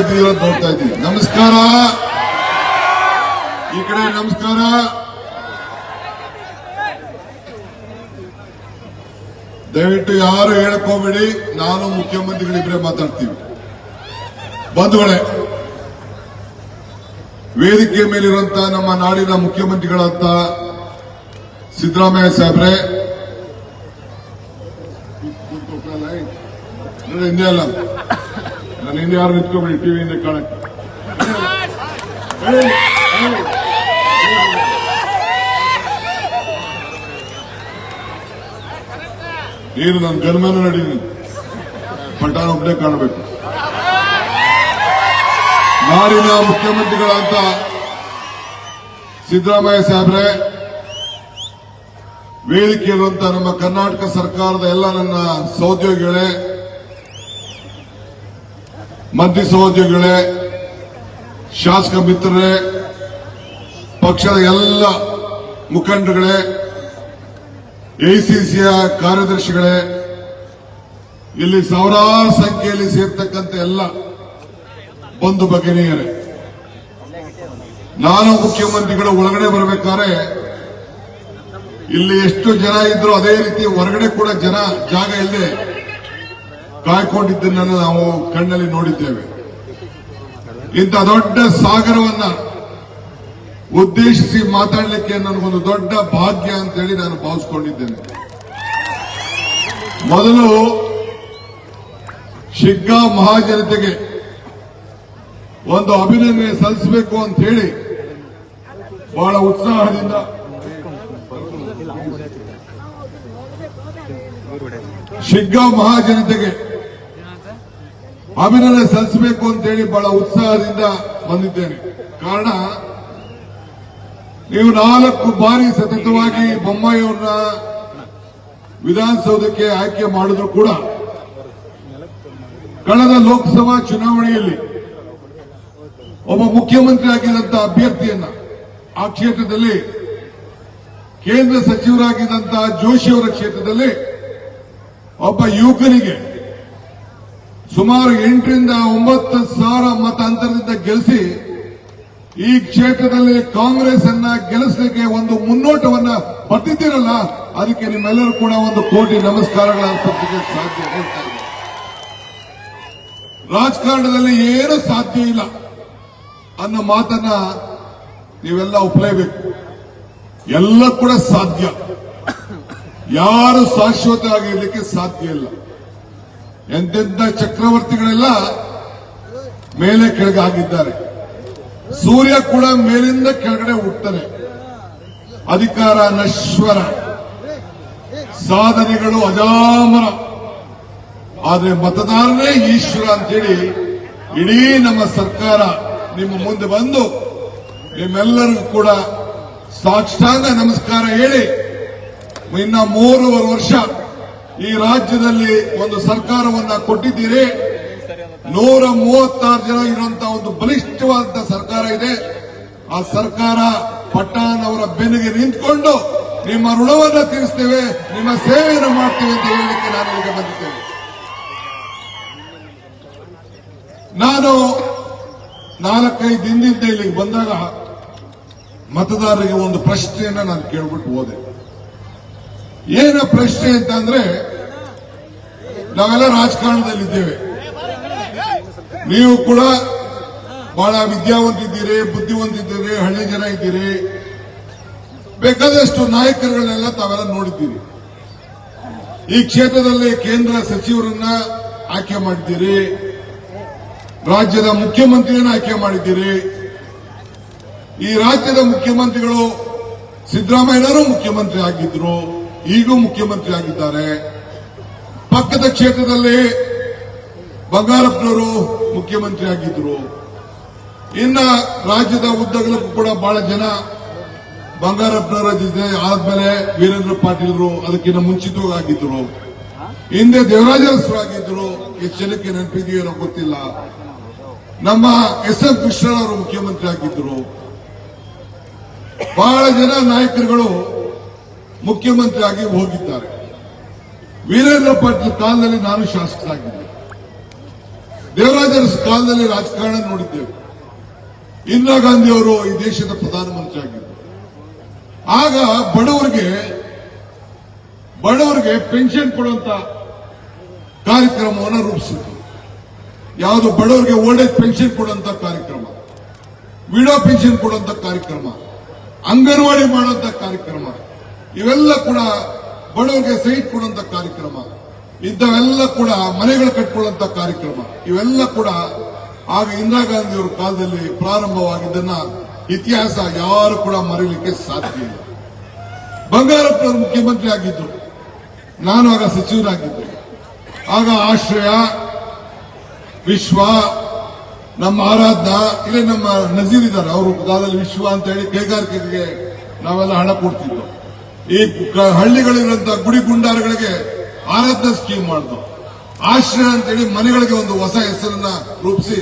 ಇದ್ದೀರ ಅಂತ ನೋಡ್ತಾ ಇದ್ದೀವಿ ನಮಸ್ಕಾರ ಈ ಕಡೆ ನಮಸ್ಕಾರ ದಯವಿಟ್ಟು ಯಾರು ಹೇಳ್ಕೊಬೇಡಿ ನಾನು ಮುಖ್ಯಮಂತ್ರಿಗಳಿಬ್ಬರೇ ಮಾತಾಡ್ತೀವಿ ಬಂಧುಗಳೇ ವೇದಿಕೆ ಮೇಲಿರುವಂತಹ ನಮ್ಮ ನಾಡಿನ ಮುಖ್ಯಮಂತ್ರಿಗಳಂತ ಸಿದ್ದರಾಮಯ್ಯ ಸಾಹೇಬ್ರೆ ಹಿಂದೆ ಅಲ್ಲ ನಾನು ಹಿಂದೆ ಯಾರು ನಿಂತ್ಕೊಬೇಡಿ ಟಿವಿಯಿಂದ ಕಾಣಕ್ಕೆ? ನೀನು ನನ್ನ ಗನ್ಮನ ನಡೀನಿ ಒಬ್ಬನೇ ಕಾಣಬೇಕು. ನಾಡಿನ ಮುಖ್ಯಮಂತ್ರಿಗಳಂತ ಸಿದ್ದರಾಮಯ್ಯ ಸಾಹೇಬ್ರೆ ವೇದಿಕೆಯಲ್ಲಿರುವಂತ ನಮ್ಮ ಕರ್ನಾಟಕ ಸರ್ಕಾರದ ಎಲ್ಲ ನನ್ನ ಸಹೋದ್ಯೋಗಿಗಳೇ ಮಂತ್ರಿ ಸಹೋದ್ಯೋಗಿಗಳೇ, ಶಾಸಕ ಮಿತ್ರರೇ, ಪಕ್ಷದ ಎಲ್ಲ ಮುಖಂಡರುಗಳೇ ಎಐಸಿಸಿಯ ಕಾರ್ಯದರ್ಶಿಗಳೇ, ಇಲ್ಲಿ ಸಾವಿರಾರು ಸಂಖ್ಯೆಯಲ್ಲಿ ಸೇರ್ತಕ್ಕಂಥ ಎಲ್ಲ ಬಂಧು ಭಗಿನಿಯರೇ, ನಾನು ಮುಖ್ಯಮಂತ್ರಿಗಳು ಒಳಗಡೆ ಬರಬೇಕಾದ್ರೆ, ಇಲ್ಲಿ ಎಷ್ಟು ಜನ ಇದ್ರು ಅದೇ ರೀತಿ ಹೊರಗಡೆ ಕೂಡ ಜನ, ಜಾಗ ಇಲ್ಲದೆ ಕಾಯ್ಕೊಂಡಿದ್ದನ್ನು ನಾವು ಕಣ್ಣಲ್ಲಿ ನೋಡಿದ್ದೇವೆ. ಇಂಥ ದೊಡ್ಡ ಸಾಗರವನ್ನ ಉದ್ದೇಶಿಸಿ ಮಾತಾಡಲಿಕ್ಕೆ ನನಗೊಂದು ದೊಡ್ಡ ಭಾಗ್ಯ ಅಂತೇಳಿ ನಾನು ಭಾವಿಸ್ಕೊಂಡಿದ್ದೇನೆ. ಮೊದಲು ಶಿಗ್ಗಾ ಮಹಾಜನತೆಗೆ ಒಂದು ಅಭಿನಂದನೆ ಸಲ್ಲಿಸಬೇಕು ಅಂತ ಹೇಳಿ ಬಹಳ ಉತ್ಸಾಹದಿಂದ ಶಿಗ್ಗಾ ಮಹಾಜನತೆಗೆ ಅಭಿನಂದನೆ ಸಲ್ಲಿಸಬೇಕು ಅಂತ ಹೇಳಿ ಬಹಳ ಉತ್ಸಾಹದಿಂದ ಬಂದಿದ್ದೇನೆ. ಕಾರಣ, ನೀವು ನಾಲ್ಕು ಬಾರಿ ಸತತವಾಗಿ ಬೊಮ್ಮಾಯಿಯವ್ರನ್ನ ವಿಧಾನಸೌಧಕ್ಕೆ ಆಯ್ಕೆ ಮಾಡಿದ್ರು ಕೂಡ ಕಳೆದ ಲೋಕಸಭಾ ಚುನಾವಣೆಯಲ್ಲಿ ಒಬ್ಬ ಮುಖ್ಯಮಂತ್ರಿ ಆಗಿದ್ದಂತಹ ಅಭ್ಯರ್ಥಿಯನ್ನ ಆ ಕ್ಷೇತ್ರದಲ್ಲಿ, ಕೇಂದ್ರ ಸಚಿವರಾಗಿದ್ದಂತಹ ಜೋಶಿಯವರ ಕ್ಷೇತ್ರದಲ್ಲಿ ಒಬ್ಬ ಯುವಕನಿಗೆ ಸುಮಾರು ಎಂಟರಿಂದ ಒಂಬತ್ತು ಸಾವಿರ ಮತ ಅಂತರದಿಂದ ಗೆಲ್ಲಿಸಿ, ಈ ಕ್ಷೇತ್ರದಲ್ಲಿ ಕಾಂಗ್ರೆಸ್ ಅನ್ನ ಗೆಲ್ಲಿಸಲಿಕ್ಕೆ ಒಂದು ಮುನ್ನೋಟವನ್ನ ಪಡೆದಿದ್ದೀರಲ್ಲ ಅದಕ್ಕೆ ನಿಮ್ಮೆಲ್ಲರೂ ಕೂಡ ಒಂದು ಕೋಟಿ ನಮಸ್ಕಾರಗಳ ಅರ್ಪಿಸಲಿಕ್ಕೆ ಸಾಧ್ಯ. ರಾಜಕಾರಣದಲ್ಲಿ ಏನು ಸಾಧ್ಯ ಇಲ್ಲ ಅನ್ನೋ ಮಾತನ್ನ ನೀವೆಲ್ಲ ಒಪ್ಪಲೇಬೇಕು ಎಲ್ಲ ಕೂಡ ಸಾಧ್ಯ. ಯಾರು ಶಾಶ್ವತ ಆಗಿರಲಿಕ್ಕೆ ಸಾಧ್ಯ ಇಲ್ಲ. ಎಂತೆಂಥ ಚಕ್ರವರ್ತಿಗಳೆಲ್ಲ ಮೇಲೆ ಕೆಳಗೆ ಆಗಿದ್ದಾರೆ ಸೂರ್ಯ ಕೂಡ ಮೇಲಿಂದ ಕೆಳಗಡೆ ಹುಟ್ಟನೆ. ಅಧಿಕಾರ ನಶ್ವರ. ಸಾಧನೆಗಳು ಅಜಾಮರ. ಆದರೆ ಮತದಾರನೇ ಈಶ್ವರ ಅಂತೇಳಿ ಇಡೀ ನಮ್ಮ ಸರ್ಕಾರ ನಿಮ್ಮ ಮುಂದೆ ಬಂದು ನಿಮ್ಮೆಲ್ಲರಿಗೂ ಕೂಡ ಸಾಷ್ಟಾಂಗ ನಮಸ್ಕಾರ ಹೇಳಿ, ಇನ್ನ ಮೂರುವರೆ ವರ್ಷ ಈ ರಾಜ್ಯದಲ್ಲಿ ಒಂದು ಸರ್ಕಾರವನ್ನ ಕೊಟ್ಟಿದ್ದೀರಿ. ನೂರ ಮೂವತ್ತಾರು ಜನ ಇರುವಂತಹ ಒಂದು ಬಲಿಷ್ಠವಾದಂತಹ ಸರ್ಕಾರ ಇದೆ. ಆ ಸರ್ಕಾರ ಪಟ್ಟಾನ್ ಅವರ ಬೆನ್ನಿಗೆ ನಿಂತ್ಕೊಂಡು ನಿಮ್ಮ ಋಣವನ್ನ ತೀರಿಸ್ತೇವೆ, ನಿಮ್ಮ ಸೇವೆಯನ್ನು ಮಾಡ್ತೇವೆ ಅಂತ ಹೇಳಲಿಕ್ಕೆ ನಾನು ಇಲ್ಲಿಗೆ ಬಂದಿದ್ದೇನೆ. ನಾನು ನಾಲ್ಕೈದು ದಿನದಿಂದ ಇಲ್ಲಿಗೆ ಬಂದಾಗ ಮತದಾರರಿಗೆ ಒಂದು ಪ್ರಶ್ನೆಯನ್ನ ನಾನು ಕೇಳ್ಬಿಟ್ಟು ಹೋದೆ. ಏನ ಪ್ರಶ್ನೆ ಅಂತಂದ್ರೆ ನಾವೆಲ್ಲ ರಾಜಕಾರಣದಲ್ಲಿದ್ದೇವೆ. ನೀವು ಕೂಡ ಬಹಳ ವಿದ್ಯಾವಂತಿದ್ದೀರಿ, ಬುದ್ಧಿವಂತಿದ್ದೀರಿ, ಹಳ್ಳಿ ಜನ ಇದ್ದೀರಿ. ಬೇಕಾದಷ್ಟು ನಾಯಕರುಗಳನ್ನೆಲ್ಲ ತಾವೆಲ್ಲ ನೋಡಿದ್ದೀರಿ. ಈ ಕ್ಷೇತ್ರದಲ್ಲಿ ಕೇಂದ್ರ ಸಚಿವರನ್ನ ಆಯ್ಕೆ ಮಾಡಿದ್ದೀರಿ. ರಾಜ್ಯದ ಮುಖ್ಯಮಂತ್ರಿಯನ್ನ ಆಯ್ಕೆ ಮಾಡಿದ್ದೀರಿ. ಈ ರಾಜ್ಯದ ಮುಖ್ಯಮಂತ್ರಿಗಳು ಸಿದ್ದರಾಮಯ್ಯನವರು ಮುಖ್ಯಮಂತ್ರಿ ಆಗಿದ್ರು, ಈಗೂ ಮುಖ್ಯಮಂತ್ರಿ ಆಗಿದ್ದಾರೆ. ಪಕ್ಕದ ಕ್ಷೇತ್ರದಲ್ಲಿ ಬಂಗಾರಪ್ಪನವರು ಮುಖ್ಯಮಂತ್ರಿ ಆಗಿದ್ರು ಇನ್ನ ರಾಜ್ಯದ ಉದ್ದಗಲಕ್ಕೂ ಕೂಡ ಬಹಳ ಜನ ಬಂಗಾರಪ್ಪನವರ ಜೊತೆ ಆದ್ಮೇಲೆ ವೀರೇಂದ್ರ ಪಾಟೀಲ್ರು ಅದಕ್ಕಿಂತ ಮುಂಚಿತವಾಗಿ ಆಗಿದ್ರು ಹಿಂದೆ ದೇವರಾಜ ಅರಸರು ಆಗಿದ್ರು ಎಷ್ಟು ಜನಕ್ಕೆ ನೆನಪಿದೆಯೋ ಗೊತ್ತಿಲ್ಲ. ನಮ್ಮ ಎಸ್ ಎಂ ಕೃಷ್ಣನವರು ಮುಖ್ಯಮಂತ್ರಿ ಆಗಿದ್ರು ಬಹಳ ಜನ ನಾಯಕರುಗಳು ಮುಖ್ಯಮಂತ್ರಿ ಆಗಿ ಹೋಗಿದ್ದಾರೆ. ವೀರೇಂದ್ರ ಪಾಟೀಲ್ ಕಾಲದಲ್ಲಿ ನಾನು ಶಾಸಕರಾಗಿದ್ದೆ ದೇವರಾಜರ ಕಾಲದಲ್ಲಿ ರಾಜಕಾರಣ ನೋಡಿದ್ದೇವೆ. ಇಂದಿರಾ ಗಾಂಧಿ ಅವರು ಈ ದೇಶದ ಪ್ರಧಾನಮಂತ್ರಿ ಆಗಿದ್ದರು. ಆಗ ಬಡವರಿಗೆ ಬಡವರಿಗೆ ಪೆನ್ಷನ್ ಕೊಡುವಂತ ಕಾರ್ಯಕ್ರಮವನ್ನು ರೂಪಿಸಿದ್ರು. ಯಾವುದು ಬಡವರಿಗೆ ಓಲ್ಡ್ ಏಜ್ ಪೆನ್ಷನ್ ಕೊಡುವಂತ ಕಾರ್ಯಕ್ರಮ ವಿಡೋ ಪೆನ್ಷನ್ ಕೊಡುವಂತ ಕಾರ್ಯಕ್ರಮ, ಅಂಗನವಾಡಿ ಮಾಡುವಂತ ಕಾರ್ಯಕ್ರಮ, ಇವೆಲ್ಲ ಕೂಡ ಬಡವರಿಗೆ ಸೈಟ್ ಕೊಡುವಂತ ಕಾರ್ಯಕ್ರಮ. ಇದ್ದವೆಲ್ಲ ಕೂಡ ಮನೆಗಳು ಕಟ್ಕೊಳ್ಳುವಂತ ಕಾರ್ಯಕ್ರಮ. ಇವೆಲ್ಲ ಕೂಡ ಆಗ ಇಂದಿರಾ ಗಾಂಧಿ ಅವರ ಕಾಲದಲ್ಲಿ ಪ್ರಾರಂಭವಾಗಿದ್ದನ್ನ ಇತಿಹಾಸ ಯಾರು ಕೂಡ ಮರೀಲಿಕ್ಕೆ ಸಾಧ್ಯ ಇಲ್ಲ. ಬಂಗಾರಪ್ಪ ಮುಖ್ಯಮಂತ್ರಿ ಆಗಿದ್ರು ನಾನು ಆಗ ಸಚಿವರಾಗಿದ್ದೆ ಆಗ ಆಶ್ರಯ, ವಿಶ್ವ, ನಮ್ಮ ಆರಾಧ್ಯ ಇಲ್ಲಿ ನಮ್ಮ ನಜೀರ್ ಇದ್ದಾರೆ. ಅವರು ಕಾಲದಲ್ಲಿ ವಿಶ್ವ ಅಂತ ಹೇಳಿ ಕೈಗಾರಿಕೆಗೆ ನಾವೆಲ್ಲ ಹಣ ಕೊಡ್ತಿದ್ವು ಈ ಹಳ್ಳಿಗಳಿರುವಂತಹ ಗುಡಿ ಗುಂಡಾರಗಳಿಗೆ ಆರಾಧ್ಯ ಸ್ಕೀಮ್ ಮಾಡಿದ್ರು ಆಶ್ರಯ ಅಂತೇಳಿ ಮನೆಗಳಿಗೆ ಒಂದು ಹೊಸ ಹೆಸರನ್ನ ರೂಪಿಸಿ,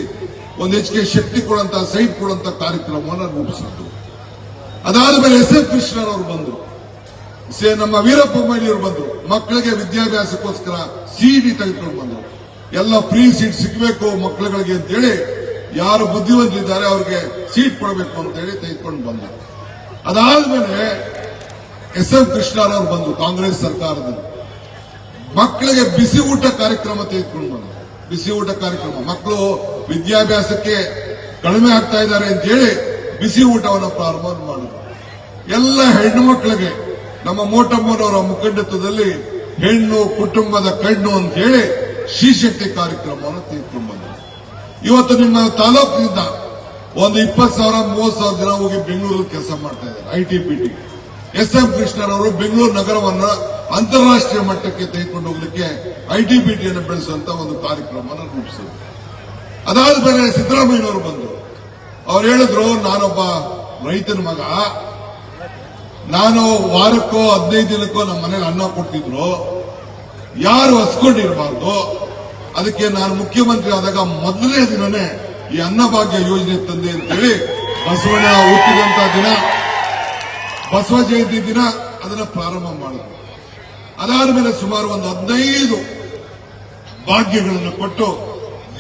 ಒಂದು ಹೆಚ್ಚಿಗೆ ಶಕ್ತಿ ಕೊಡುವಂತ, ಸೈಟ್ ಕೊಡುವಂತ ಕಾರ್ಯಕ್ರಮವನ್ನು ರೂಪಿಸಿದ್ರು ಅದಾದ ಮೇಲೆ ಎಸ್ ಎಫ್ ಕೃಷ್ಣರವರು ಬಂದರು. ನಮ್ಮ ವೀರಪ್ಪ ಮೊಯ್ಲಿಯವರು ಬಂದರು. ಮಕ್ಕಳಿಗೆ ವಿದ್ಯಾಭ್ಯಾಸಕ್ಕೋಸ್ಕರ ಸಿಇಡಿ ತೆಗೆದುಕೊಂಡು ಬಂದರು. ಎಲ್ಲ ಫ್ರೀ ಸೀಟ್ ಸಿಗಬೇಕು ಮಕ್ಕಳುಗಳಿಗೆ ಅಂತೇಳಿ ಯಾರು ಬುದ್ಧಿವಂತರಿದ್ದಾರೆ ಅವ್ರಿಗೆ ಸೀಟ್ ಕೊಡಬೇಕು ಅಂತೇಳಿ ತೆಗೆದುಕೊಂಡು ಬಂದರು. ಅದಾದ್ಮೇಲೆ ಎಸ್ ಎಂ ಕೃಷ್ಣರವರು ಬಂದು ಕಾಂಗ್ರೆಸ್ ಸರ್ಕಾರದಲ್ಲಿ. ಮಕ್ಕಳಿಗೆ ಬಿಸಿ ಊಟ ಕಾರ್ಯಕ್ರಮ ತೆಗೆದುಕೊಂಡು ಬಂದರು. ಬಿಸಿ ಊಟ ಕಾರ್ಯಕ್ರಮ. ಮಕ್ಕಳು ವಿದ್ಯಾಭ್ಯಾಸಕ್ಕೆ ಕಡಿಮೆ ಆಗ್ತಾ ಇದ್ದಾರೆ ಅಂತ ಹೇಳಿ ಬಿಸಿ ಊಟವನ್ನು ಪ್ರಾರಂಭ ಮಾಡಿದ್ರು. ಎಲ್ಲ ಹೆಣ್ಣು ಮಕ್ಕಳಿಗೆ ನಮ್ಮ ಮೋಟಮ್ಮನವರ ಮುಖಂಡತ್ವದಲ್ಲಿ ಹೆಣ್ಣು, ಕುಟುಂಬದ ಕಣ್ಣು ಅಂತ ಹೇಳಿ ಶ್ರೀಶಕ್ತಿ ಕಾರ್ಯಕ್ರಮವನ್ನು ತೆಗೆದುಕೊಂಡು ಬಂದರು. ಇವತ್ತು ನಿಮ್ಮ ತಾಲೂಕಿನಿಂದ ಒಂದು ಇಪ್ಪತ್ತು ಸಾವಿರ, ಮೂವತ್ತು ಸಾವಿರ ಜನ ಹೋಗಿ ಬೆಂಗಳೂರಲ್ಲಿ ಕೆಲಸ ಮಾಡ್ತಾ ಇದ್ದಾರೆ ಐಟಿ ಟಿ. ಎಸ್ ಎಂ ಕೃಷ್ಣರವರು ಬೆಂಗಳೂರು ನಗರವನ್ನ ಅಂತಾರಾಷ್ಟ್ರೀಯ ಮಟ್ಟಕ್ಕೆ ತೆಗೆದುಕೊಂಡು ಹೋಗ್ಲಿಕ್ಕೆ ಐ ಟಿ ಪಿ ಟಿಯನ್ನು ಬೆಳೆಸುವಂತ ಒಂದು ಕಾರ್ಯಕ್ರಮವನ್ನು ರೂಪಿಸಿದ್ರು. ಅದಾದ್ಮೇಲೆ ಸಿದ್ದರಾಮಯ್ಯನವರು ಬಂದರು. ಅವ್ರು ಹೇಳಿದ್ರು, ನಾನೊಬ್ಬ ರೈತನ ಮಗ. ನಾನು ವಾರಕ್ಕೋ, ಹದಿನೈದು ದಿನಕ್ಕೋ ನಮ್ಮ ಮನೇಲಿ ಅನ್ನ ಕೊಡ್ತಿದ್ರು. ಯಾರು ಹಸ್ಕೊಂಡಿರಬಾರ್ದು? ಅದಕ್ಕೆ ನಾನು ಮುಖ್ಯಮಂತ್ರಿ ಆದಾಗ ಮೊದಲನೇ ದಿನನೇ ಈ ಅನ್ನಭಾಗ್ಯ ಯೋಜನೆ ತಂದೆ ಅಂತೇಳಿ ಬಸವಣ್ಣ ಹುಟ್ಟಿದಂತ ದಿನ ಬಸವ ಜಯಂತಿ ದಿನ ಅದನ್ನ ಪ್ರಾರಂಭ ಮಾಡಿದ್ರು ಅದಾದ ಮೇಲೆ ಸುಮಾರು ಒಂದು ಹದಿನೈದು ಭಾಗ್ಯಗಳನ್ನು ಕೊಟ್ಟು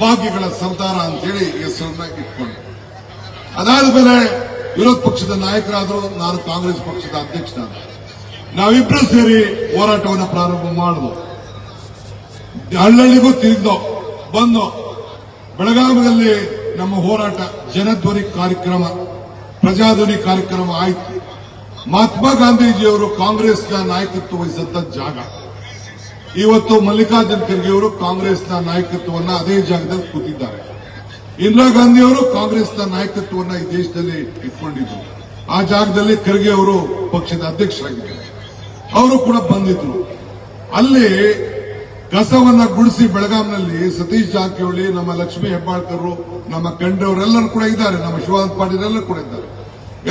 ಭಾಗ್ಯಗಳ ಸರ್ದಾರ ಅಂತೇಳಿ ಹೆಸರನ್ನ ಇಟ್ಕೊಂಡು ಅದಾದ ಮೇಲೆ ವಿರೋಧ ಪಕ್ಷದ ನಾಯಕರಾದರು, ನಾನು ಕಾಂಗ್ರೆಸ್ ಪಕ್ಷದ ಅಧ್ಯಕ್ಷನಾದ ನಾವಿಬ್ರು ಸೇರಿ ಹೋರಾಟವನ್ನು ಪ್ರಾರಂಭ ಮಾಡಿದ್ವು. ಹಳ್ಳಿಗೂ ತಿರುಗ್ದೋ ಬಂದು ಬೆಳಗಾವಿಯಲ್ಲಿ ನಮ್ಮ ಹೋರಾಟ ಜನಧ್ವನಿ ಕಾರ್ಯಕ್ರಮ, ಪ್ರಜಾಧ್ವನಿ ಕಾರ್ಯಕ್ರಮ ಆಯಿತು. ಮಹಾತ್ಮ ಗಾಂಧೀಜಿಯವರು ಕಾಂಗ್ರೆಸ್ನ ನಾಯಕತ್ವ ವಹಿಸಿದ ಜಾಗ. ಇವತ್ತು ಮಲ್ಲಿಕಾರ್ಜುನ್ ಖರ್ಗೆ ಅವರು ಕಾಂಗ್ರೆಸ್ನ ನಾಯಕತ್ವವನ್ನ ಅದೇ ಜಾಗದಲ್ಲಿ ಕೂತಿದ್ದಾರೆ. ಇಂದಿರಾ ಗಾಂಧಿ ಅವರು ಕಾಂಗ್ರೆಸ್ನ ನಾಯಕತ್ವವನ್ನ ಈ ದೇಶದಲ್ಲಿ ಇಟ್ಕೊಂಡಿದ್ರು. ಆ ಜಾಗದಲ್ಲಿ ಖರ್ಗೆ ಅವರು ಪಕ್ಷದ ಅಧ್ಯಕ್ಷರಾಗಿದ್ದಾರೆ. ಅವರು ಕೂಡ ಬಂದಿದ್ರು. ಅಲ್ಲಿ ಕಸವನ್ನ ಗುಡಿಸಿ ಬೆಳಗಾಂನಲ್ಲಿ ಸತೀಶ್ ಜಾರಕಿಹೊಳಿ, ನಮ್ಮ ಲಕ್ಷ್ಮೀ ಹೆಬ್ಬಾಳ್ಕರ್, ನಮ್ಮ ಕಂಡವರೆಲ್ಲರೂ ಕೂಡ ಇದ್ದಾರೆ. ನಮ್ಮ ಶಿವಾನಂದ ಪಾಟೀಲ್ ಎಲ್ಲರೂ ಕೂಡ ಇದ್ದಾರೆ.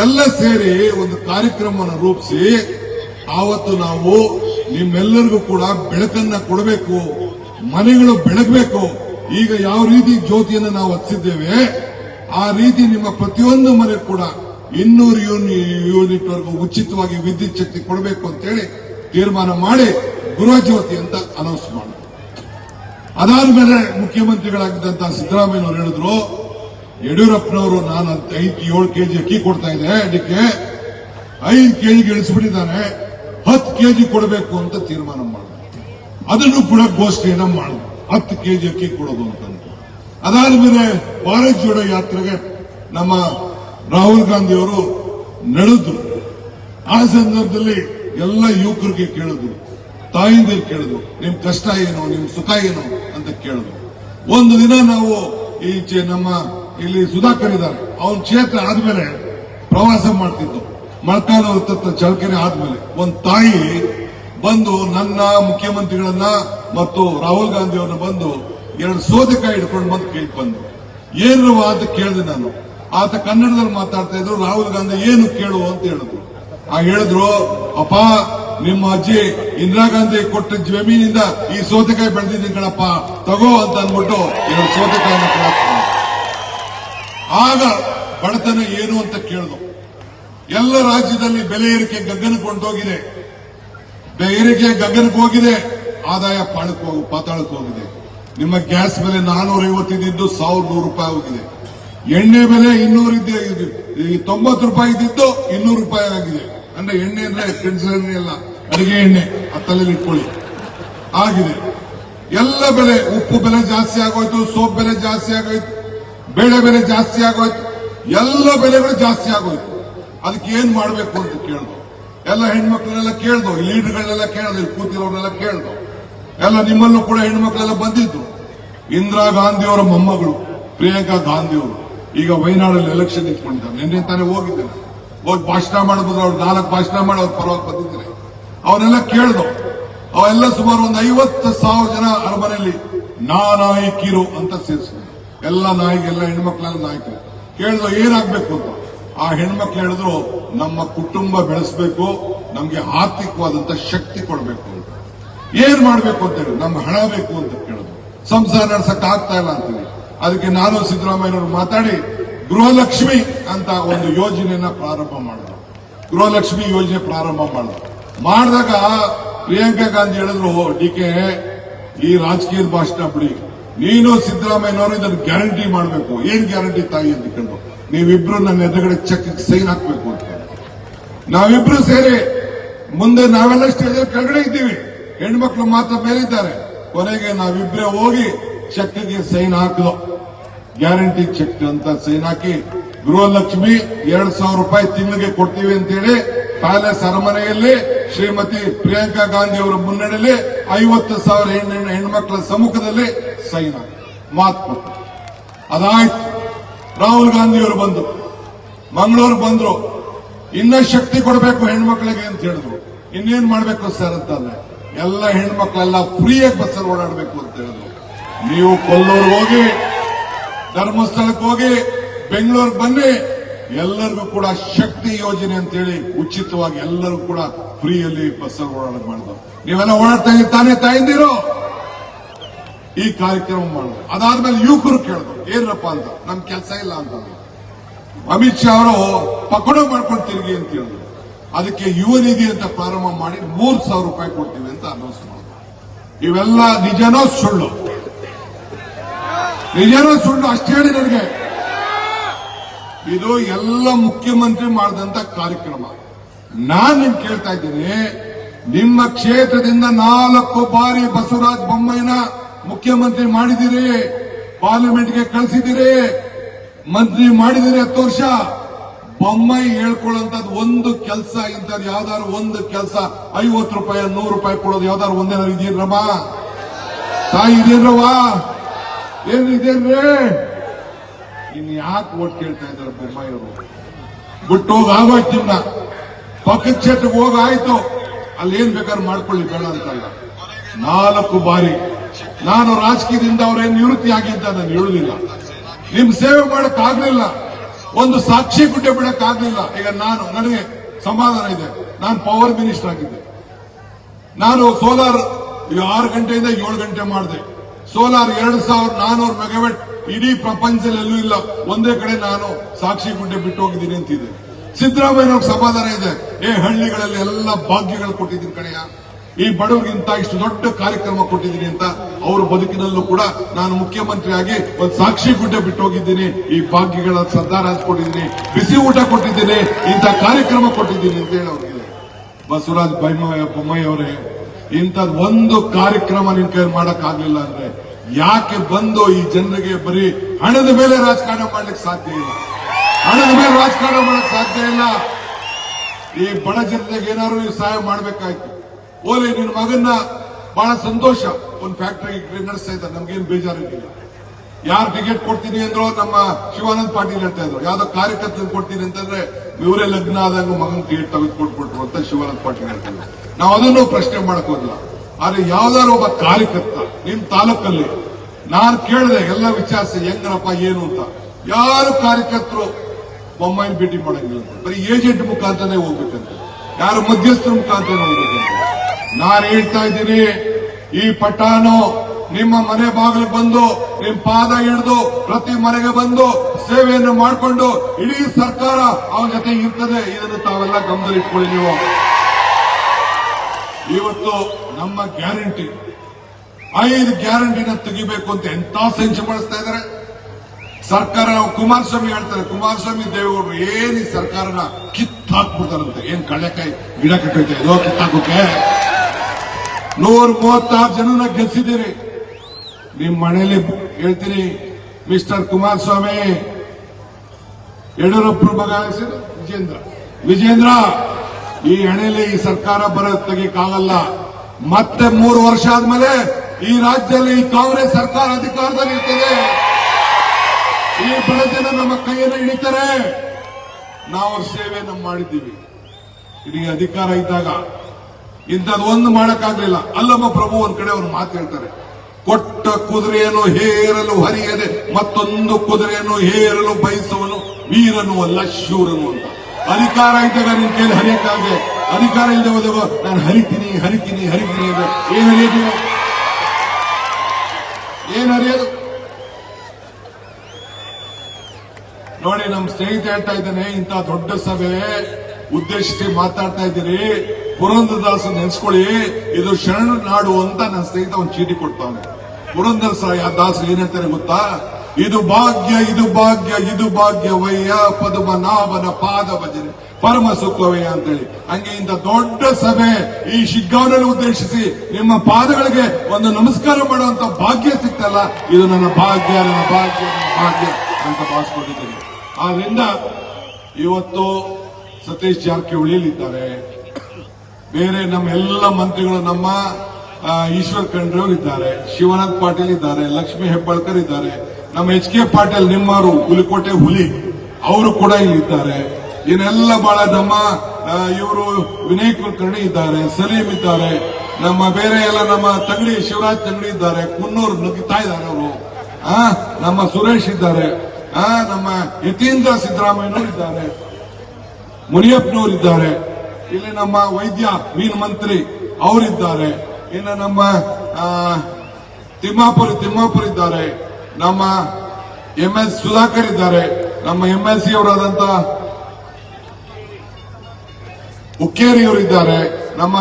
ಎಲ್ಲ ಸೇರಿ ಒಂದು ಕಾರ್ಯಕ್ರಮವನ್ನು ರೂಪಿಸಿ ಆವತ್ತು ನಾವು ನಿಮ್ಮೆಲ್ಲರಿಗೂ ಕೂಡ ಬೆಳಕನ್ನ ಕೊಡಬೇಕು, ಮನೆಗಳು ಬೆಳಗಬೇಕು. ಈಗ ಯಾವ ರೀತಿ ಜ್ಯೋತಿಯನ್ನು ನಾವು ಹಚ್ಚಿದ್ದೇವೆ, ಆ ರೀತಿ ನಿಮ್ಮ ಪ್ರತಿಯೊಂದು ಮನೆ ಕೂಡ ಇನ್ನೂರು ಯೂನಿ ಯೂನಿಟ್ ವರೆಗೂ ಉಚಿತವಾಗಿ ವಿದ್ಯುತ್ ಶಕ್ತಿ ಕೊಡಬೇಕು ಅಂತೇಳಿ ತೀರ್ಮಾನ ಮಾಡಿ ಗೃಹ ಜ್ಯೋತಿ ಅಂತ ಅನೌನ್ಸ್ ಮಾಡಿದ್ರು ಅದಾದ್ಮೇಲೆ ಮುಖ್ಯಮಂತ್ರಿಗಳಾಗಿದ್ದಂತಹ ಸಿದ್ದರಾಮಯ್ಯನವರು ಹೇಳಿದ್ರು ಯಡಿಯೂರಪ್ಪನವರು ನಾನು ಐದು, ಏಳು ಕೆಜಿ ಅಕ್ಕಿ ಕೊಡ್ತಾ ಇದ್ದೆ. ಅದಕ್ಕೆ ಐದು ಕೆಜಿಗೆ ಇಳಿಸ್ಬಿಟ್ಟಿದ್ದಾನೆ. ಹತ್ತು ಕೆಜಿ ಕೊಡಬೇಕು ಅಂತ ತೀರ್ಮಾನ ಮಾಡ ಅದನ್ನು ಕೂಡ ಘೋಷಣೆಯನ್ನ ಮಾಡಿದ್ರು ಹತ್ತು ಕೆಜಿ ಅಕ್ಕಿ ಕೊಡೋದು ಅಂತಂದು. ಅದಾದ ಮೇಲೆ ಜೋಡೋ ಯಾತ್ರೆಗೆ ನಮ್ಮ ರಾಹುಲ್ ಗಾಂಧಿ ಅವರು ನಡೆದ್ರು. ಆ ಸಂದರ್ಭದಲ್ಲಿ ಎಲ್ಲ ಯುವಕರಿಗೆ ಕೇಳಿದ್ರು. ತಾಯಿಂದಿರು ಕೇಳಿದ್ರು. ನಿಮ್ ಕಷ್ಟ ಏನು? ನಿಮ್ ಸುಖ ಏನು? ಅಂತ ಕೇಳಿದ್ರು. ಒಂದು ದಿನ ನಾವು ಈಚೆ ನಮ್ಮ ಇಲ್ಲಿ ಸುಧಾಕರ್ ಇದ್ದಾರೆ. ಅವನ ಕ್ಷೇತ್ರ ಆದ್ಮೇಲೆ ಪ್ರವಾಸ ಮಾಡ್ತಿದ್ದು. ಮಳಕಾಲ ಚಳಕೆರೆ ಆದ್ಮೇಲೆ. ಒಂದ್ ತಾಯಿ ಬಂದು ನನ್ನ ಮುಖ್ಯಮಂತ್ರಿಗಳನ್ನ ಮತ್ತು ರಾಹುಲ್ ಗಾಂಧಿ ಅವ್ರನ್ನ ಬಂದು ಎರಡು ಸೋದೆಕಾಯಿ ಹಿಡ್ಕೊಂಡು ಬಂದು ಕೇಳಿ ಬಂದು. ಏನು ಅಂತ ಕೇಳಿದೆ ನಾನು. ಆತ ಕನ್ನಡದಲ್ಲಿ ಮಾತಾಡ್ತಾ ಇದ್ರು, ರಾಹುಲ್ ಗಾಂಧಿ ಏನು ಕೇಳು ಅಂತ ಹೇಳಿದ್ರು. ಆ ಹೇಳಿದ್ರು, ಅಪ್ಪ, ನಿಮ್ಮ ಅಜ್ಜಿ ಇಂದಿರಾ ಗಾಂಧಿ ಕೊಟ್ಟ ಜಮೀನಿಂದ ಈ ಸೋತೆಕಾಯಿ ಬೆಳೆದಿದ್ದೀನಿ ಕಣಪ್ಪ. ತಗೋ ಅಂತ ಅಂದ್ಬಿಟ್ಟು ಎರಡು ಸೋತೆಕಾಯಿನ ಆಗ ಬಡತನ ಏನು ಅಂತ ಕೇಳಿದ್ರು ಎಲ್ಲ ರಾಜ್ಯದಲ್ಲಿ ಬೆಲೆ ಏರಿಕೆ ಗಗನಕ್ಕೆ ಕೊಂಡೋಗಿದೆ. ಏರಿಕೆ ಗಗನಕ್ಕೆ ಹೋಗಿದೆ. ಆದಾಯ ಪಾಳಕ್ಕೆ ಹೋಗಿ, ಪಾತಾಳಕ್ಕೆ ಹೋಗಿದೆ. ನಿಮ್ಮ ಗ್ಯಾಸ್ ಬೆಲೆ ನಾನೂರ ಐವತ್ತಿದ್ದು ಸಾವಿರದ ನೂರು ರೂಪಾಯಿ ಹೋಗಿದೆ. ಎಣ್ಣೆ ಬೆಲೆ ಇನ್ನೂರ ತೊಂಬತ್ತು ರೂಪಾಯಿ ಇದ್ದಿದ್ದು ಇನ್ನೂರು ರೂಪಾಯಿ ಆಗಿದೆ. ಅಂದ್ರೆ ಎಣ್ಣೆ ಅಂದ್ರೆ ಎಣ್ಣೆ ಅಲ್ಲ, ಅಡಿಗೆ ಎಣ್ಣೆ, ಆ ತಲೆಯಲ್ಲಿ ಇಟ್ಕೊಳ್ಳಿ. ಆಗಿದೆ. ಎಲ್ಲ ಬೆಲೆ, ಉಪ್ಪು ಬೆಲೆ ಜಾಸ್ತಿ ಆಗೋಯ್ತು, ಸೋಪ್ ಬೆಲೆ ಜಾಸ್ತಿ ಆಗೋಯ್ತು. ಬೇಳೆ ಬೆಲೆ ಜಾಸ್ತಿ ಆಗೋಯ್ತು. ಎಲ್ಲ ಬೆಲೆಗಳು ಜಾಸ್ತಿ ಆಗೋಯ್ತು. ಅದಕ್ಕೆ ಏನ್ ಮಾಡ್ಬೇಕು ಅಂತ ಕೇಳ್ದು. ಎಲ್ಲ ಹೆಣ್ಮಕ್ಳನ್ನೆಲ್ಲ ಕೇಳ್ದು. ಲೀಡ್ಗಳನ್ನೆಲ್ಲ ಕೇಳ್ದು. ಇಲ್ಲಿ ಕೂತಿರೋರೆಲ್ಲ ಕೇಳ್ದು. ಎಲ್ಲ ನಿಮ್ಮಲ್ಲೂ ಕೂಡ ಹೆಣ್ಮಕ್ಳೆಲ್ಲ ಬಂದಿದ್ರು. ಇಂದಿರಾ ಗಾಂಧಿ ಅವರ ಮೊಮ್ಮಗಳು, ಪ್ರಿಯಾಂಕಾ ಗಾಂಧಿ ಅವರು ಈಗ ವಯನಾಡಲ್ಲಿ ಎಲೆಕ್ಷನ್ ನಿಂತ್ಕೊಂಡಿದ್ದಾರೆ. ನಿನ್ನೆ ತಾನೇ ಹೋಗಿದ್ದಾರೆ. ಹೋಗಿ ಭಾಷಣ ಮಾಡಿದ್ರು ಅವ್ರು ನಾಲ್ಕು ಭಾಷಣ ಮಾಡಿ ಅವ್ರ ಪರವಾಗಿ ಬಂದಿದ್ದಾರೆ. ಅವನ್ನೆಲ್ಲ ಕೇಳ್ದು. ಅವೆಲ್ಲ ಸುಮಾರು ಒಂದು ಐವತ್ತು ಸಾವಿರ ಜನ ಅರಮನೆಯಲ್ಲಿ ನಾನಾಯಕಿರು ಅಂತ ಸೇರಿಸಿದ್ರು ಎಲ್ಲ ನಾಯಕ ಎಲ್ಲ ಹೆಣ್ಮಕ್ಳೆಲ್ಲ ನಾಯಕರು ಕೇಳಿದ್ರು ಏನಾಗ್ಬೇಕು ಅಂತ. ಆ ಹೆಣ್ಮಕ್ಳು ಹೇಳಿದ್ರು, ನಮ್ಮ ಕುಟುಂಬ ಬೆಳೆಸಬೇಕು, ನಮ್ಗೆ ಆರ್ಥಿಕವಾದಂತ ಶಕ್ತಿ ಕೊಡಬೇಕು ಅಂತ. ಏನ್ ಮಾಡ್ಬೇಕು ಅಂತ ಹೇಳಿ, ನಮ್ಗೆ ಹಣ ಬೇಕು ಅಂತ ಕೇಳಿದ್ರು. ಸಂಸಾರ ನಡ್ಸಕ್ ಆಗ್ತಾ ಇಲ್ಲ ಅಂತೀವಿ. ಅದಕ್ಕೆ ನಾನು ಸಿದ್ದರಾಮಯ್ಯನವರು ಮಾತಾಡಿ, ಗೃಹಲಕ್ಷ್ಮಿ ಅಂತ ಒಂದು ಯೋಜನೆಯನ್ನ ಪ್ರಾರಂಭ ಮಾಡಿದ್ರು ಗೃಹಲಕ್ಷ್ಮಿ ಯೋಜನೆ ಪ್ರಾರಂಭ ಮಾಡಿದ್ರು ಮಾಡಿದಾಗ ಪ್ರಿಯಾಂಕಾ ಗಾಂಧಿ ಹೇಳಿದ್ರು, ಡಿ ಕೆ, ಈ ರಾಜಕೀಯ ಭಾಷಣ ಬಿಡಿ. ನೀನು ಸಿದ್ದರಾಮಯ್ಯನವರು ಇದನ್ನು ಗ್ಯಾರಂಟಿ ಮಾಡಬೇಕು. ಏನ್ ಗ್ಯಾರಂಟಿ ತಾಯಿ ಅಂತ ಕೇಳಿದ್ರು ನೀವಿಬ್ರು ನನ್ನ ಎದುರುಗಡೆ ಚೆಕ್ ಸೈನ್ ಹಾಕ್ಬೇಕು ಅಂತ. ನಾವಿಬ್ರು ಸೇರಿ ಮುಂದೆ ನಾವೆಲ್ಲ ಸ್ಟೇಜ್ ಕೆಳಗಡೆ ಇದ್ದೀವಿ. ಹೆಣ್ಮಕ್ಳು ಮಾತ್ರ ಮೇಲಿದ್ದಾರೆ. ಕೊನೆಗೆ ನಾವಿಬ್ರೇ ಹೋಗಿ ಚೆಕ್ಗೆ ಸೈನ್ ಹಾಕಲು ಗ್ಯಾರಂಟಿ ಚೆಕ್ ಅಂತ ಸೈನ್ ಹಾಕಿ ಗೃಹಲಕ್ಷ್ಮಿ ಎರಡ್ ಸಾವಿರ ರೂಪಾಯಿ ತಿಂಗಳಿಗೆ ಕೊಡ್ತೀವಿ ಅಂತೇಳಿ ಪ್ಯಾಲೇಸ್ ಅರಮನೆಯಲ್ಲಿ ಶ್ರೀಮತಿ ಪ್ರಿಯಾಂಕಾ ಗಾಂಧಿ ಅವರ ಮುನ್ನಡೆಯಲ್ಲಿ ಐವತ್ತು ಸಾವಿರ ಹೆಣ್ಣು ಹೆಣ್ಮಕ್ಳ ಸಮ್ಮುಖದಲ್ಲಿ ಸೈನ್, ಮಾತು ಅದಾಯ್ತು. ರಾಹುಲ್ ಗಾಂಧಿ ಅವರು ಬಂದು ಮಂಗಳೂರು ಬಂದ್ರು. ಇನ್ನ ಶಕ್ತಿ ಕೊಡಬೇಕು ಹೆಣ್ಮಕ್ಳಿಗೆ ಅಂತ ಹೇಳಿದ್ರು. ಇನ್ನೇನ್ ಮಾಡ್ಬೇಕು ಸರ್ ಅಂತಂದ್ರೆ ಎಲ್ಲ ಹೆಣ್ಮಕ್ಳೆಲ್ಲ ಫ್ರೀಯಾಗಿ ಬಸ್ಸಲ್ಲಿ ಓಡಾಡಬೇಕು ಅಂತ ಹೇಳಿದ್ರು. ನೀವು ಕೊಲ್ಲೂರ್ಗೆ ಹೋಗಿ, ಧರ್ಮಸ್ಥಳಕ್ಕೆ ಹೋಗಿ, ಬೆಂಗಳೂರಿಗೆ ಬನ್ನಿ. ಎಲ್ಲರಿಗೂ ಕೂಡ ಶಕ್ತಿ ಯೋಜನೆ ಅಂತೇಳಿ ಉಚಿತವಾಗಿ ಎಲ್ಲರಿಗೂ ಕೂಡ ಫ್ರೀಯಲ್ಲಿ ಬಸ್ಸಲ್ಲಿ ಓಡಾಡಕ್ ಮಾಡಿದ್ರು. ನೀವೆಲ್ಲ ಓಡಾಡ್ತಾ ಇದ್ದೀರಿ ತಾನೇ ತಾಯಿಂದಿರೋ? ಈ ಕಾರ್ಯಕ್ರಮ ಮಾಡಿದ್ರು ಅದಾದ್ಮೇಲೆ ಯುವಕರು ಕೇಳಿದ್ರು ಏನಪ್ಪ ಅಂತ? ನಮ್ ಕೆಲಸ ಇಲ್ಲ ಅಂತ. ಅಮಿತ್ ಶಾ ಅವರು ಪಕೋಡ ಮಾಡ್ಕೊಂಡು ತಿರುಗಿ ಅಂತ ಹೇಳಿದ್ರು. ಅದಕ್ಕೆ ಯುವ ನಿಧಿ ಅಂತ ಪ್ರಾರಂಭ ಮಾಡಿ ಮೂರ್ ಸಾವಿರ ರೂಪಾಯಿ ಕೊಡ್ತೀವಿ ಅಂತ ಅನೌನ್ಸ್ ಮಾಡಿದ್ರು. ಇವೆಲ್ಲ ನಿಜನೋ ಸುಳ್ಳು? ನಿಜನೋ ಸುಳ್ಳು ಅಷ್ಟೇ ಹೇಳಿ ನನಗೆ. ಇದು ಎಲ್ಲ ಮುಖ್ಯಮಂತ್ರಿ ಮಾಡಿದಂತ ಕಾರ್ಯಕ್ರಮ. ನಾನ್ ನಿಮ್ ಕೇಳ್ತಾ ಇದ್ದೀನಿ, ನಿಮ್ಮ ಕ್ಷೇತ್ರದಿಂದ ನಾಲ್ಕು ಬಾರಿ ಬಸವರಾಜ ಬೊಮ್ಮಾಯಿನ ಮುಖ್ಯಮಂತ್ರಿ ಮಾಡಿದಿರಿ, ಪಾರ್ಲಿಮೆಂಟ್ಗೆ ಕಳಿಸಿದಿರಿ, ಮಂತ್ರಿ ಮಾಡಿದಿರಿ ಹತ್ತು ವರ್ಷ. ಬೊಮ್ಮಾಯಿ ಹೇಳ್ಕೊಳ್ಳುವಂತದ್ದು ಒಂದು ಕೆಲಸ ಇಂಥದ್ದು ಯಾವ್ದಾದ್ರು ಒಂದು ಕೆಲಸ. ಐವತ್ತು ರೂಪಾಯಿ, ನೂರು ರೂಪಾಯಿ ಕೊಡೋದು ಯಾವ್ದಾದ್ರು ಒಂದೇನಾರು ಇದೀರಮ್ಮ ತಾಯಿ ಇದೀರವ್ವ ಏನ್ ಇದೇನ್ರಿ ಇನ್ ಯಾಕೆ ಓಟ್ ಕೇಳ್ತಾ ಇದ್ದಾರೆ ಬೊಮ್ಮಾಯಿ ಅವರು? ಬಿಟ್ಟು ಹೋಗಿ ಆಗೋಯ್ತು ನಿಮ್ನ ಪಕ್ಕದ ಕ್ಷೇತ್ರಕ್ಕೆ ಹೋಗಾಯ್ತು ಅಲ್ಲಿ ಏನ್ ಬೇಕಾದ್ರೆ ಮಾಡ್ಕೊಳ್ಳಿ ಬೇಡ ಅಂತಲ್ಲ. ನಾಲ್ಕು ಬಾರಿ ನಾನು ರಾಜಕೀಯದಿಂದ ಅವರೇನು ನಿವೃತ್ತಿ ಆಗಿದ್ದ ನಾನು ಹೇಳುದಿಲ್ಲ ನಿಮ್ ಸೇವೆ ಮಾಡಕ್ ಆಗ್ಲಿಲ್ಲ. ಒಂದು ಸಾಕ್ಷಿ ಗುಡ್ಡೆ ಬಿಡಕ್ ಆಗ್ಲಿಲ್ಲ. ಈಗ ನಾನು, ನನಗೆ ಸಮಾಧಾನ ಇದೆ. ನಾನು ಪವರ್ ಮಿನಿಸ್ಟರ್ ಆಗಿದ್ದೆ. ನಾನು ಸೋಲಾರ್ ಆರು ಗಂಟೆಯಿಂದ ಏಳು ಗಂಟೆ ಮಾಡಿದೆ. ಸೋಲಾರ್ ಎರಡು ಸಾವಿರ ನಾನೂರು ಮೆಗಾವೆಟ್ ಇಡೀ ಪ್ರಪಂಚದಲ್ಲಿ ಇಲ್ಲ. ಒಂದೇ ಕಡೆ ನಾನು ಸಾಕ್ಷಿ ಗುಡ್ಡೆ ಬಿಟ್ಟು ಹೋಗಿದ್ದೀನಿ ಅಂತಿದ್ದೆ. ಸಿದ್ದರಾಮಯ್ಯ ಸಮಾಧಾನ ಇದೆ. ಏ ಹಳ್ಳಿಗಳಲ್ಲಿ ಎಲ್ಲ ಭಾಗ್ಯಗಳು ಕೊಟ್ಟಿದ್ದೀನಿ ಕಡೆಯ ಈ ಬಡವರಿಗೆ ಇಂತ ಇಷ್ಟು ದೊಡ್ಡ ಕಾರ್ಯಕ್ರಮ ಕೊಟ್ಟಿದ್ದೀನಿ ಅಂತ ಅವ್ರ ಬದುಕಿನಲ್ಲೂ ಕೂಡ ನಾನು ಮುಖ್ಯಮಂತ್ರಿ ಆಗಿ ಒಂದು ಸಾಕ್ಷಿ ಗುಡ್ಡೆ ಬಿಟ್ಟು ಹೋಗಿದ್ದೀನಿ ಈ ಭಾಗ್ಯಗಳ ಸರ್ದಾರ ಹಂಚ್ಕೊಟ್ಟಿದ್ದೀನಿ ಬಿಸಿ ಊಟ ಕೊಟ್ಟಿದ್ದೀನಿ. ಇಂಥ ಕಾರ್ಯಕ್ರಮ ಕೊಟ್ಟಿದ್ದೀನಿ ಅಂತ ಹೇಳಿ ಅವ್ರಿಗೆ ಬಸವರಾಜ ಬೊಮ್ಮಾಯಿ ಅವರೇ ಇಂಥದ್ ಒಂದು ಕಾರ್ಯಕ್ರಮ ನಿನ್ ಕೈ ಮಾಡಕ್ ಆಗ್ಲಿಲ್ಲ ಅಂದ್ರೆ ಯಾಕೆ ಬಂದು ಈ ಜನರಿಗೆ ಬರೀ ಹಣದ ಮೇಲೆ ರಾಜಕಾರಣ ಮಾಡ್ಲಿಕ್ಕೆ ಸಾಧ್ಯ ಇಲ್ಲ? ಹಣದ ಮೇಲೆ ರಾಜಕಾರಣ ಮಾಡಕ್ ಸಾಧ್ಯ ಇಲ್ಲ. ಈ ಬಡ ಜನತೆಗೆ ಏನಾದ್ರು ಸಹಾಯ ಮಾಡ್ಬೇಕಾಯ್ತು. ಓಲಿ ನಿನ್ನ ಮಗನ್ನ ಬಹಳ ಸಂತೋಷ. ಒಂದು ಫ್ಯಾಕ್ಟರಿ ನಡೆಸ್ತಾ ಇದ್ದಾರೆ ನಮ್ಗೇನ್ ಬೇಜಾರಿಲ್ಲ ಯಾರು ಟಿಕೆಟ್ ಕೊಡ್ತೀನಿ ಅಂದ್ರು ನಮ್ಮ ಶಿವಾನಂದ್ ಪಾಟೀಲ್ ಹೇಳ್ತಾ ಇದ್ರು. ಯಾವ್ದೋ ಕಾರ್ಯಕರ್ತರು ಕೊಡ್ತೀನಿ ಅಂತಂದ್ರೆ ಇವರೇ ಲಗ್ನ ಆದಾಗ ಮಗನ್ ಟಿಕೆಟ್ ತೆಗೆದು ಕೊಟ್ಬಿಟ್ರು ಅಂತ ಶಿವಾನಂದ್ ಪಾಟೀಲ್ ಹೇಳ್ತಾರೆ ಇದ್ರು. ನಾವು ಅದನ್ನು ಪ್ರಶ್ನೆ ಮಾಡಕ್ ಆದ್ರೆ ಯಾವ್ದಾದ್ರು ಒಬ್ಬ ಕಾರ್ಯಕರ್ತ ನಿಮ್ ತಾಲೂಕಲ್ಲಿ, ನಾನು ಕೇಳಿದೆ ಎಲ್ಲ ವಿಚಾರಿಸಿ ಹೆಂಗ್ರಪ್ಪ, ಏನು ಅಂತ. ಯಾರು ಕಾರ್ಯಕರ್ತರು ಬೊಮ್ಮಾಯಿನ ಭೇಟಿ ಮಾಡಂಗಿಲ್ಲ. ಬರೀ ಏಜೆಂಟ್ ಮುಖಾಂತರನೇ ಹೋಗ್ಬೇಕಂತ. ಯಾರು ಮಧ್ಯಸ್ಥರ ಮುಖಾಂತರ ನಾನು ಹೇಳ್ತಾ ಇದ್ದೀನಿ, ಈ ಪಟ್ಟಾನು ನಿಮ್ಮ ಮನೆ ಬಾಗಿಲು ಬಂದು, ನಿಮ್ ಪಾದ ಹಿಡಿದು, ಪ್ರತಿ ಮನೆಗೆ ಬಂದು ಸೇವೆಯನ್ನು ಮಾಡಿಕೊಂಡು ಇಡೀ ಸರ್ಕಾರ ಅವನ ಜೊತೆ ಇರ್ತದೆ. ಇದನ್ನು ತಾವೆಲ್ಲ ಗಮನ ಇಟ್ಕೊಳ್ಳಿ ನೀವು. ಇವತ್ತು ನಮ್ಮ ಗ್ಯಾರಂಟಿ, ಐದು ಗ್ಯಾರಂಟಿನ ತೆಗಿಬೇಕು ಅಂತ ಎಂತ ಸಂಚು ಬಳಸ್ತಾ ಇದಾರೆ ಸರ್ಕಾರ ಕುಮಾರಸ್ವಾಮಿ ಹೇಳ್ತಾರೆ, ಕುಮಾರಸ್ವಾಮಿ ದೇವೇಗೌಡರು ಏನ್ ಸರ್ಕಾರನ ಕಿತ್ತಾಕ್ಬಿಡ್ತಾರಂತೆ. ಏನ್ ಕಳ್ಳೆಕಾಯಿ ಗಿಡ ಕಟ್ಟೈತೆ ಇದೋ ಕಿತ್ತಾಕೋಕೆ? ನೂರ ಮೂವತ್ತಾರು ಜನನ ಗೆಲ್ಸಿದ್ದೀರಿ ನಿಮ್ಮ ಮನೆಯಲ್ಲಿ ಹೇಳ್ತೀನಿ, ಮಿಸ್ಟರ್ ಕುಮಾರಸ್ವಾಮಿ ಯಡಿಯೂರಪ್ಪರ ಮಗ ವಿಜೇಂದ್ರ. ವಿಜೇಂದ್ರ, ಈ ಹಣೆಯಲ್ಲಿ ಈ ಸರ್ಕಾರ ಬರೋದು ತೆಗಿಯಕ್ಕಾಗಲ್ಲ ಮತ್ತೆ ಮೂರು ವರ್ಷ ಆದ್ಮೇಲೆ ಈ ರಾಜ್ಯದಲ್ಲಿ ಕಾಂಗ್ರೆಸ್ ಸರ್ಕಾರ ಅಧಿಕಾರದಲ್ಲಿ ಇರ್ತದೆ. ಈ ಬಡ ಜನ ನಮ್ಮ ಕೈಯನ್ನು ಹಿಡಿತಾರೆ ನಾವು ಸೇವೆ ಮಾಡಿದ್ದೀವಿ. ಇಡೀ ಅಧಿಕಾರ ಇದ್ದಾಗ ಇಂಥದ್ದು ಒಂದು ಮಾಡಕ್ಕಾಗ್ಲಿಲ್ಲ. ಅಲ್ಲಮ್ಮ ಪ್ರಭು ಒಂದ್ ಕಡೆ ಅವ್ರು ಮಾತು ಹೇಳ್ತಾರೆ. ಕೊಟ್ಟ ಕುದುರೆಯನ್ನು ಹೇರಲು ಹರಿಯದೆ ಮತ್ತೊಂದು ಕುದುರೆಯನ್ನು ಹೇರಲು ಬಯಸುವನು ವೀರನು ಅಲ್ಲ ಶೂರನು ಅಂತ. ಅಧಿಕಾರ ಇದ್ದಾಗ ನಿನ್ ಕೈಲಿ ಹರಿಯಕ್ಕಾಗೆ ಅಧಿಕಾರ ಇಲ್ಲದೆ ಹೋದವ ನಾನು ಹರಿತೀನಿ ಹರಿತೀನಿ ಹರಿತೀನಿ ಅಂತ. ಏನ್ ಹರಿಯೋದು? ಏನ್ ಹರಿಯೋದು? ನೋಡಿ, ನಮ್ ಸ್ನೇಹಿತ ಹೇಳ್ತಾ ಇದ್ದಾನೆ ಇಂತ ದೊಡ್ಡ ಸಭೆ ಉದ್ದೇಶಿಸಿ ಮಾತಾಡ್ತಾ ಇದ್ದೀರಿ. ಪುರಂದರದಾಸ ನೆನ್ಸ್ಕೊಳ್ಳಿ, ಇದು ಶರಣ ನಾಡು ಅಂತ ನನ್ನ ಸ್ನೇಹಿತ ಒಂದು ಚೀಟಿ ಕೊಡ್ತಾನೆ. ಪುರಂದರ ಸಾಯ ದಾಸ ಏನಂತಾರೆ ಗೊತ್ತಾ? ಇದು ಭಾಗ್ಯ ಇದು ಭಾಗ್ಯ ಇದು ಭಾಗ್ಯ ವಯ್ಯ ಪದ್ಮನಾಭನ ಪಾದ ಭಜನೆ, ಪರಮ ಸುಖವಯ್ಯ ಅಂತೇಳಿ. ಹಂಗೆ ಇಂತ ದೊಡ್ಡ ಸಭೆ ಈ ಶಿಗ್ಗಾವನಲ್ಲಿ ಉದ್ದೇಶಿಸಿ ನಿಮ್ಮ ಪಾದಗಳಿಗೆ ಒಂದು ನಮಸ್ಕಾರ ಮಾಡುವಂತ ಭಾಗ್ಯ ಸಿಕ್ತಲ್ಲ, ಇದು ನನ್ನ ಭಾಗ್ಯ ನನ್ನ ಭಾಗ್ಯ ನನ್ನ ಭಾಗ್ಯ ಅಂತ ಭಾವಿಸ್ಕೊಂಡಿದ್ದೀನಿ. ಆದ್ರಿಂದ ಇವತ್ತು ಸತೀಶ್ ಜಾರಕಿಹೊಳಿ ಇದ್ದಾರೆ ಬೇರೆ ನಮ್ಮ ಎಲ್ಲ ಮಂತ್ರಿಗಳು ನಮ್ಮ ಈಶ್ವರ್ ಖಂಡ್ರೆ ಇದ್ದಾರೆ. ಶಿವನಾಥ್ ಪಾಟೀಲ್ ಇದ್ದಾರೆ, ಲಕ್ಷ್ಮೀ ಹೆಬ್ಬಾಳ್ಕರ್ ಇದ್ದಾರೆ. ನಮ್ಮ ಎಚ್ ಕೆ ಪಾಟೀಲ್ ನಿಮ್ಮವರು ಹುಲಿಕೋಟೆ ಹುಲಿ, ಅವರು ಕೂಡ ಇಲ್ಲಿ ಇದ್ದಾರೆ ಇನ್ನೆಲ್ಲ ಬಹಳ ನಮ್ಮ ಇವರು ವಿನಯ್ ಕುಲಕರ್ಣಿ ಇದ್ದಾರೆ ಸಲೀಂ ಇದ್ದಾರೆ. ನಮ್ಮ ಬೇರೆ ಎಲ್ಲ ನಮ್ಮ ತಂಗಡಿ ಶಿವರಾಜ್ ತಂಗಡಿ ಇದ್ದಾರೆ, ಕುನ್ನೂರು ನುಗ್ಗಿತಾ ಇದ್ದಾರೆ ಅವರು. ನಮ್ಮ ಸುರೇಶ್ ಇದ್ದಾರೆ. ಆ, ನಮ್ಮ ಯತೀಂದ್ರ ಸಿದ್ದರಾಮಯ್ಯನವರು ಇದ್ದಾರೆ ಮುನಿಯಪ್ಪನವರು ಇದ್ದಾರೆ ಇಲ್ಲಿ ನಮ್ಮ ವೈದ್ಯ, ಮೀನ್ ಮಂತ್ರಿ ಅವರಿದ್ದಾರೆ. ಇನ್ನು ನಮ್ಮ ತಿಮ್ಮಾಪುರ ತಿಮ್ಮಾಪುರ ಇದ್ದಾರೆ ನಮ್ಮ ಎಂ ಎಸ್ ಸುಧಾಕರ್ ಇದ್ದಾರೆ ನಮ್ಮ ಎಂ ಎಲ್ ಸಿ ಅವರಾದಂತ ಉಕ್ಕೇರಿ ಇದ್ದಾರೆ ನಮ್ಮ?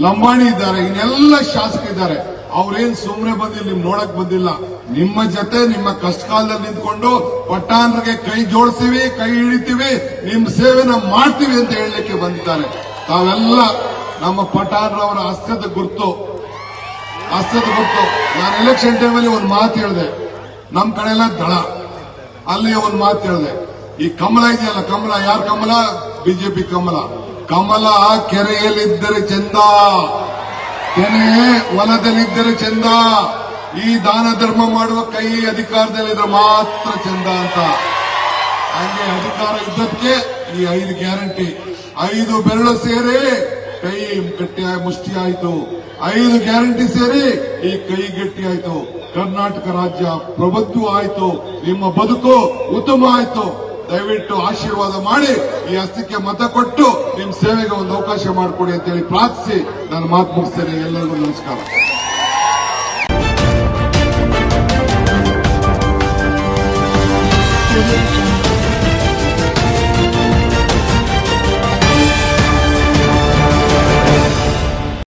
ಲಂಬಾಣಿ ಇದ್ದಾರೆ. ಇನ್ನೆಲ್ಲ ಶಾಸಕ ಇದ್ದಾರೆ ಅವ್ರೇನ್ ಸುಮ್ಮನೆ ಬಂದಿಲ್ಲ, ನಿಮ್ ನೋಡಕ್ ಬಂದಿಲ್ಲ. ನಿಮ್ಮ ಜೊತೆ ನಿಮ್ಮ ಕಷ್ಟ ಕಾಲದಲ್ಲಿ ನಿಂತ್ಕೊಂಡು ಪಟ್ಟಾನ್ರಿಗೆ ಕೈ ಜೋಡಿಸ್ತೀವಿ ಕೈ ಹಿಡಿತೀವಿ, ನಿಮ್ ಸೇವೆನ ಮಾಡ್ತೀವಿ ಅಂತ ಹೇಳಲಿಕ್ಕೆ ಬಂದಿದ್ದಾರೆ. ತಾವೆಲ್ಲ ನಮ್ಮ ಪಟಾಣರವರ ಹಸ್ತದ ಗುರ್ತು ಹಸ್ತದ ಗುರ್ತು. ನಾನು ಎಲೆಕ್ಷನ್ ಟೈಮಲ್ಲಿ ಒಂದು ಮಾತು ಹೇಳಿದೆ. ನಮ್ಮ ಕಡೆ ಎಲ್ಲ ದಳ. ಅಲ್ಲಿ ಒಂದು ಮಾತು ಹೇಳಿದೆ. ಈ ಕಮಲ ಇದೆಯಲ್ಲ, ಕಮಲ, ಯಾರ ಕಮಲ? ಬಿಜೆಪಿ ಕಮಲ. ಕಮಲ ಕೆರೆಯಲ್ಲಿದ್ದರೆ ಚಂದ. ಕೆನೆ ಹೊಲದಲ್ಲಿದ್ದರೆ ಚಂದ. ಈ ದಾನ ಧರ್ಮ ಮಾಡುವ ಕೈ ಅಧಿಕಾರದಲ್ಲಿದ್ರೆ ಮಾತ್ರ ಚಂದ ಅಂತ. ಹಂಗೆ ಅಧಿಕಾರ ಇದ್ದಕ್ಕೆ ಈ ಐದು ಗ್ಯಾರಂಟಿ. ಐದು ಬೆರಳು ಸೇರಿ ಕೈ ಗಟ್ಟಿ ಮುಷ್ಟಿ ಆಯ್ತು ಐದು ಗ್ಯಾರಂಟಿ ಸೇರಿ ಈ ಕೈ ಗಟ್ಟಿ ಕರ್ನಾಟಕ ರಾಜ್ಯ ಪ್ರಬುದ್ಧ ಆಯಿತು. ನಿಮ್ಮ ಬದುಕು ಉತ್ತಮ ಆಯಿತು. ದಯವಿಟ್ಟು ಆಶೀರ್ವಾದ ಮಾಡಿ ಈ ಹಸ್ತಕ್ಕೆ ಮತ ಕೊಟ್ಟು ನಿಮ್ಮ ಸೇವೆಗೆ ಒಂದು ಅವಕಾಶ ಮಾಡಿಕೊಡಿ ಅಂತ ಹೇಳಿ ಪ್ರಾರ್ಥಿಸಿ. ನಾನು ಮಾತು ಮುಗಿಸ್ತೇನೆ. ಎಲ್ಲರಿಗೂ ನಮಸ್ಕಾರ. Revolution.